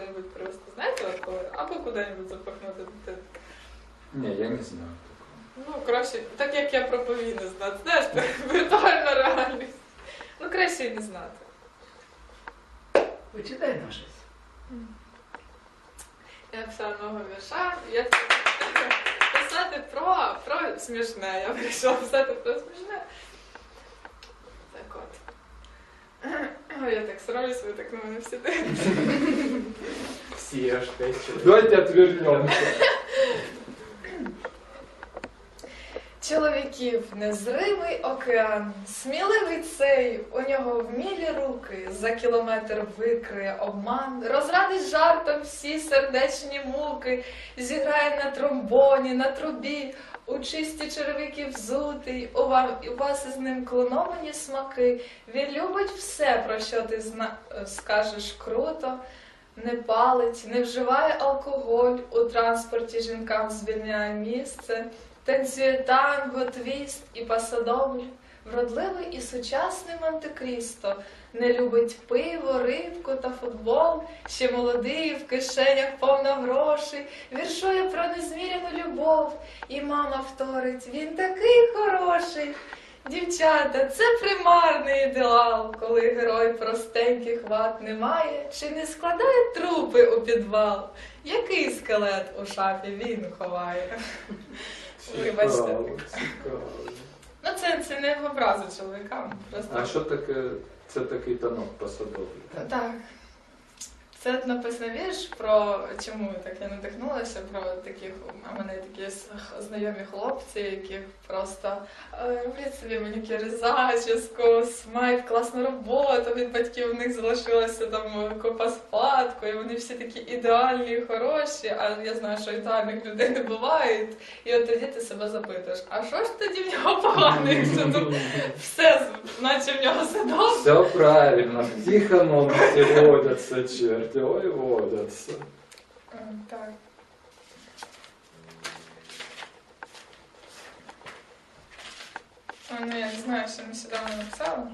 куди-нибудь привезти. Знаєте, от коли? Або куди-нибудь запихнути дитину. Не, я не знаю. Ну, краще, так як я про повинна знати. Знаєш, віртуальна реальність. Ну, краще і не знати. Почитай нам щось. Я писала нового вірша, я писати про, про смішне. Я вирішила писати про смішне. Так от. Ой, я так сравнюсь, ви так на мене всі дивитесь. Всі аж п'ять человек. Давайте отвернемся. Чоловіків незримий океан, сміливий цей, у нього вмілі руки, за кілометр викриє обман, розрадить жартом всі сердечні муки, зіграє на тромбоні, на трубі, у чисті черевики взутий, у вам у вас із ним клоновані смаки. Він любить все, про що ти зна... скажеш круто. Не палить, не вживає алкоголь, у транспорті жінкам звільняє місце. Танцює танго, твіст і пасадобль, вродливий і сучасний Монте-Крісто, не любить пиво, рибку та футбол, ще молодий, в кишенях повно грошей, віршує про незміряну любов, і мама вторить, він такий хороший. Дівчата, це примарний ідеал, коли герой простеньких ват не має, чи не складає трупи у підвал. Який скелет у шафі він ховає? Вибачте. Ну, це, це не в образу чоловікам. Просто А що таке? Це такий танок посадовий. так. Це написано вірш про чому так я надихнулася про таких. У мене такі знайомі хлопці, які просто е, роблять собі манікюр зачіску, мають класну роботу. Від батьків у них залишилася там купа спадку, і вони всі такі ідеальні, хороші. А я знаю, що ідеальних людей не буває. І от тоді ти себе запитуєш, а що ж тоді в нього погано, якщо тут все, наче в нього все добре. Все правильно. В Тихоновці водяться черти. Ой, водяться. Так. Ну, я не знаю, що нещодавно написала.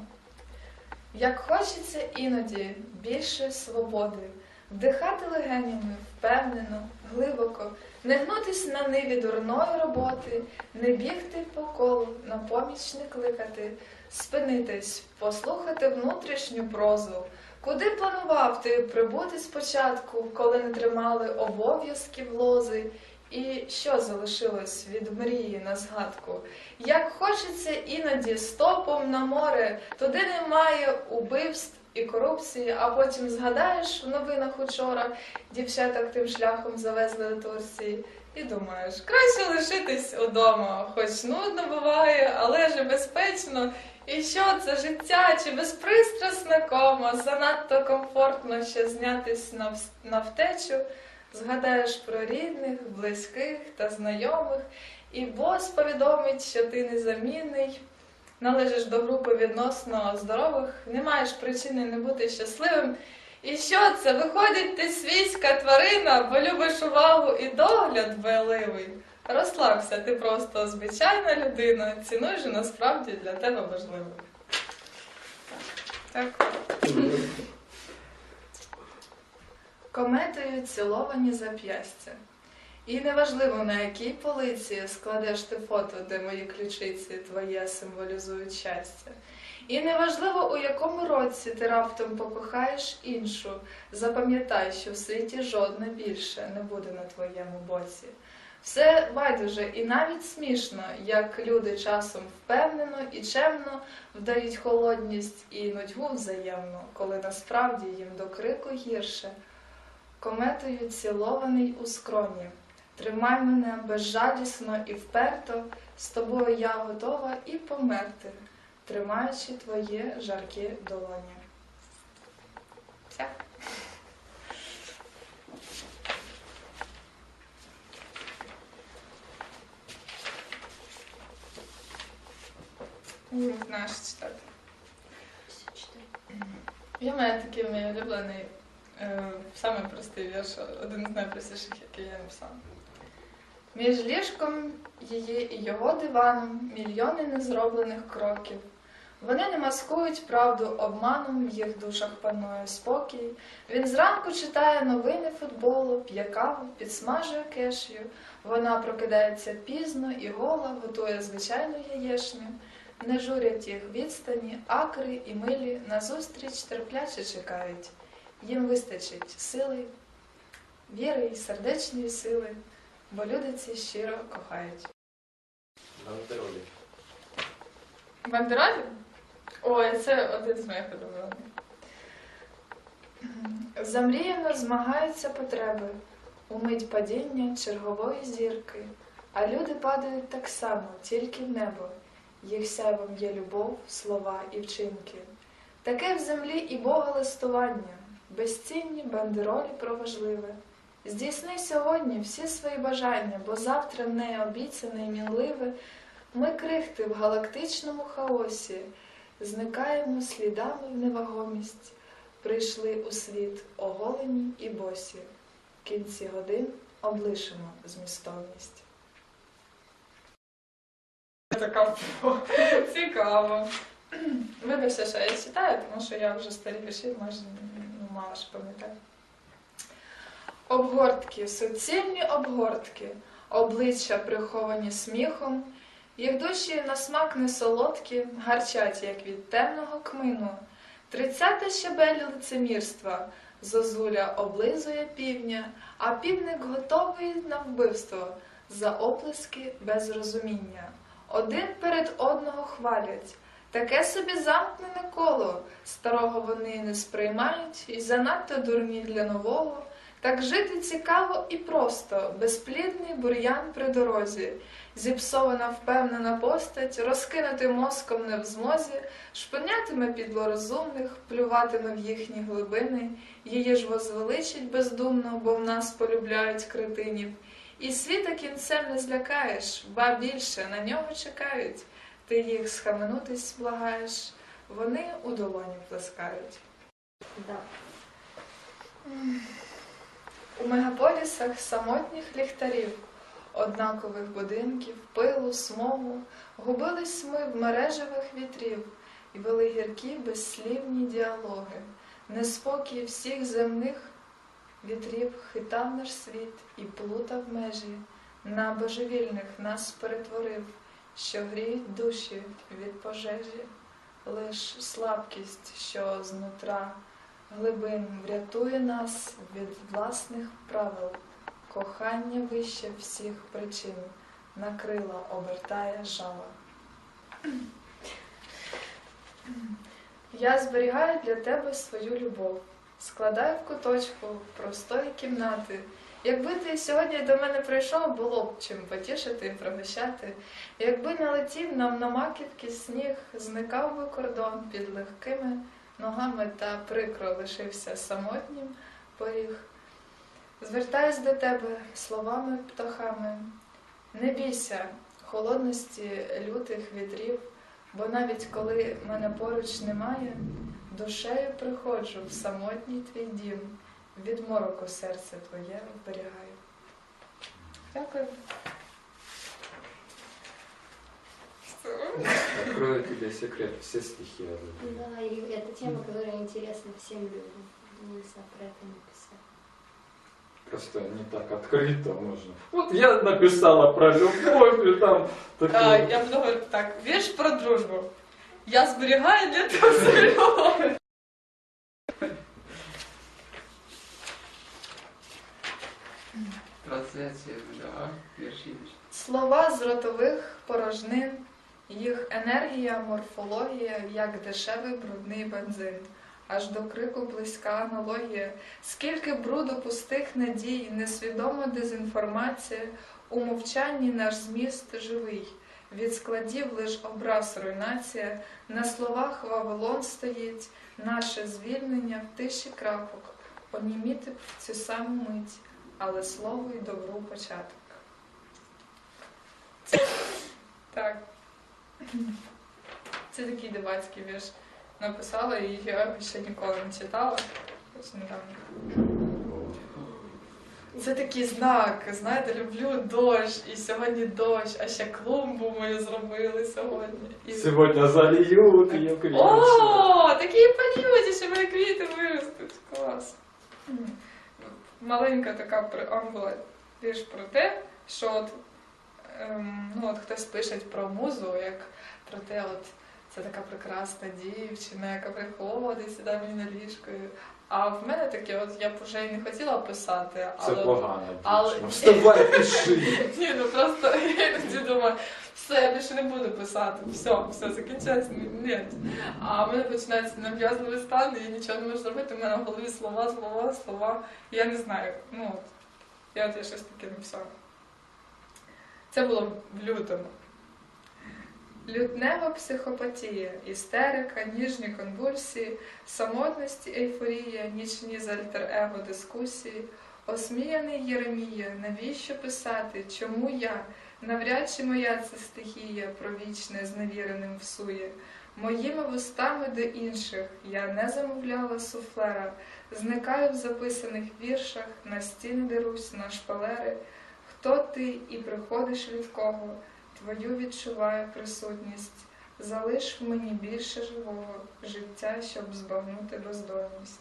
Як хочеться іноді більше свободи, вдихати легенями впевнено, глибоко, не гнутись на ниві дурної роботи, не бігти по колу, на поміч не кликати, спинитись, послухати внутрішню прозу. Куди планував ти прибути спочатку, коли не тримали обов'язків лози? І що залишилось від мрії на згадку? Як хочеться іноді стопом на море, туди немає убивств і корупції, а потім згадаєш в новинах учора, дівчаток тим шляхом завезли до Турції. І думаєш, краще лишитись удома, хоч нудно буває, але ж безпечно. І що це життя чи безпристрасна кома? Занадто комфортно ще знятись на, на втечу. Згадаєш про рідних, близьких та знайомих, і бос повідомить, що ти незамінний, належиш до групи відносно здорових, не маєш причини не бути щасливим. І що це? Виходить, ти свійська тварина, бо любиш увагу і догляд дбайливий. Розслабся, ти просто звичайна людина, цінуй же насправді для тебе важливо. Так. Кометою ціловані зап'ястя. І неважливо, на якій полиці складеш ти фото, де мої ключиці твоє символізують щастя. І неважливо, у якому році ти раптом покохаєш іншу. Запам'ятай, що в світі жодне більше не буде на твоєму боці. Все байдуже і навіть смішно, як люди часом впевнено і чемно вдають холодність і нудьгу взаємно, коли насправді їм до крику гірше. Кометою цілований у скроні. Тримай мене безжалісно і вперто, з тобою я готова і померти, тримаючи твоє жаркі долоні. Не знаєш читати. Я маю такий мій улюблений, е, самий простий вірш, один з найпростіших, який я написала. Між ліжком її і його диваном мільйони незроблених кроків. Вони не маскують правду обманом, в їх душах панує спокій. Він зранку читає новини футболу, п'є каву, підсмажує кешю. Вона прокидається пізно і гола, готує звичайну яєшню. Не журять їх відстані, акри і милі назустріч терпляче чекають. Їм вистачить сили, віри і сердечної сили, бо люди ці щиро кохають. Бандеролі. Бандеролі? Ой, це один з моїх улюблених. Замріяно змагаються потреби у мить падіння чергової зірки, а люди падають так само, тільки в небо. Їх сяйвом є любов, слова і вчинки. Таке в землі і Бога листування, безцінні бандеролі про важливе. Здійсни сьогодні всі свої бажання, бо завтра не обіцяне і мінливе. Ми крихти в галактичному хаосі, зникаємо слідами в невагомість, прийшли у світ оголені і босі. Кінці годин облишимо змістовність. Така цікаво. Вибачте, що я читаю, тому що я вже старі вірші, може, ну, мало що пам'ятаю. Обгортки, суцільні обгортки, обличчя приховані сміхом, їх душі на смак не солодкі, гарчать, як від темного кмину. Тридцяте щебель лицемірства, зозуля облизує півня, а півник готовий на вбивство за оплески без розуміння. Один перед одного хвалять. Таке собі замкнене коло, старого вони не сприймають і занадто дурні для нового. Так жити цікаво і просто, безплідний бур'ян при дорозі, зіпсована впевнена постать, розкинути мозком не в змозі, шпинятиме підло розумних, плюватиме в їхні глибини, її ж возвеличить бездумно, бо в нас полюбляють кретинів. І світа кінцем не злякаєш, ба більше на нього чекають. Ти їх схаменутись благаєш, вони у долоні плескають. Да. У мегаполісах самотніх ліхтарів, однакових будинків, пилу, смогу, губились ми в мережевих вітрів і вели гіркі безслівні діалоги. Неспокій всіх земних вітрів хитав наш світ і плутав межі, на божевільних нас перетворив, що гріють душі від пожежі, лиш слабкість, що знутра глибин врятує нас від власних правил, кохання вище всіх причин, на крила обертає жала. Я зберігаю для тебе свою любов, складаю в куточку простої кімнати. Якби ти сьогодні до мене прийшов, було б чим потішити і пригощати. Якби налетів нам на маківки сніг, зникав би кордон під легкими ногами та прикро лишився самотнім поріг. Звертаюсь до тебе словами птахами. Не бійся холодності лютих вітрів, бо навіть коли мене поруч немає, душею приходжу в самотній твій дім, від мороку серце твоє вберігаю. Дякую. Открою тебе секрет, все стихи я люблю. Да, и это тема, которая интересна всем людям. Думаю, про это написать. Просто не так открыто можно. Вот я написала про любовь и там А, такое. я буду говорити так. Вірш про дружбу. Я зберігаю для тебе свою. Трансляція, да, вірші. Слова з ротових порожнин, їх енергія, морфологія, як дешевий брудний бензин. Аж до крику близька аналогія, скільки бруду пустих надій, несвідома дезінформація, у мовчанні наш зміст живий. Від складів лиш образ руйнація, на словах Вавилон стоїть, наше звільнення в тиші крапок, оніміти в цю саму мить, але слово й добру початок. Так. Це такий дебатський вірш. Написала і я ще ніколи не читала. Ось недавно. Це такий знак. Знаєте, люблю дощ, і сьогодні дощ, а ще клумбу мою зробили сьогодні. І... Сегодня зальют ее квіти. О, такі панюті, що мої квіти виростуть. Клас. Маленька така преамбула більш про те, що от, ем, ну, от хтось пише про музу, як про те, от це така прекрасна дівчина, яка приходить, сідає мені на ліжко. А в мене таке, от я б вже й не хотіла писати, Це але погано. але- Вставай, пиши. ні, ну просто я іноді думаю, все, я більше не буду писати, все, все, закінчається, ні. А в мене починається нав'язливий стан, і я нічого не можу зробити, в мене в голові слова, слова, слова. Я не знаю, ну от, я от я щось таке написала. Це було в лютому. Лютнева психопатія, істерика, ніжні конвульсії, самотності, ейфорія, нічні з альтер-его дискусії, осміяний Єремія, навіщо писати, чому я, навряд чи моя це стихія, про вічне зневіреним всує. Моїми вустами до інших я не замовляла суфлера, зникаю в записаних віршах, на стіни дерусь, на шпалери. Хто ти і приходиш від кого? Твою відчуваю присутність. Залиш мені більше живого життя, щоб збагнути бездомність.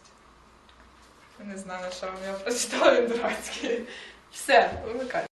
Не знаю, що я прочитала він дурацький. Все, вимикай.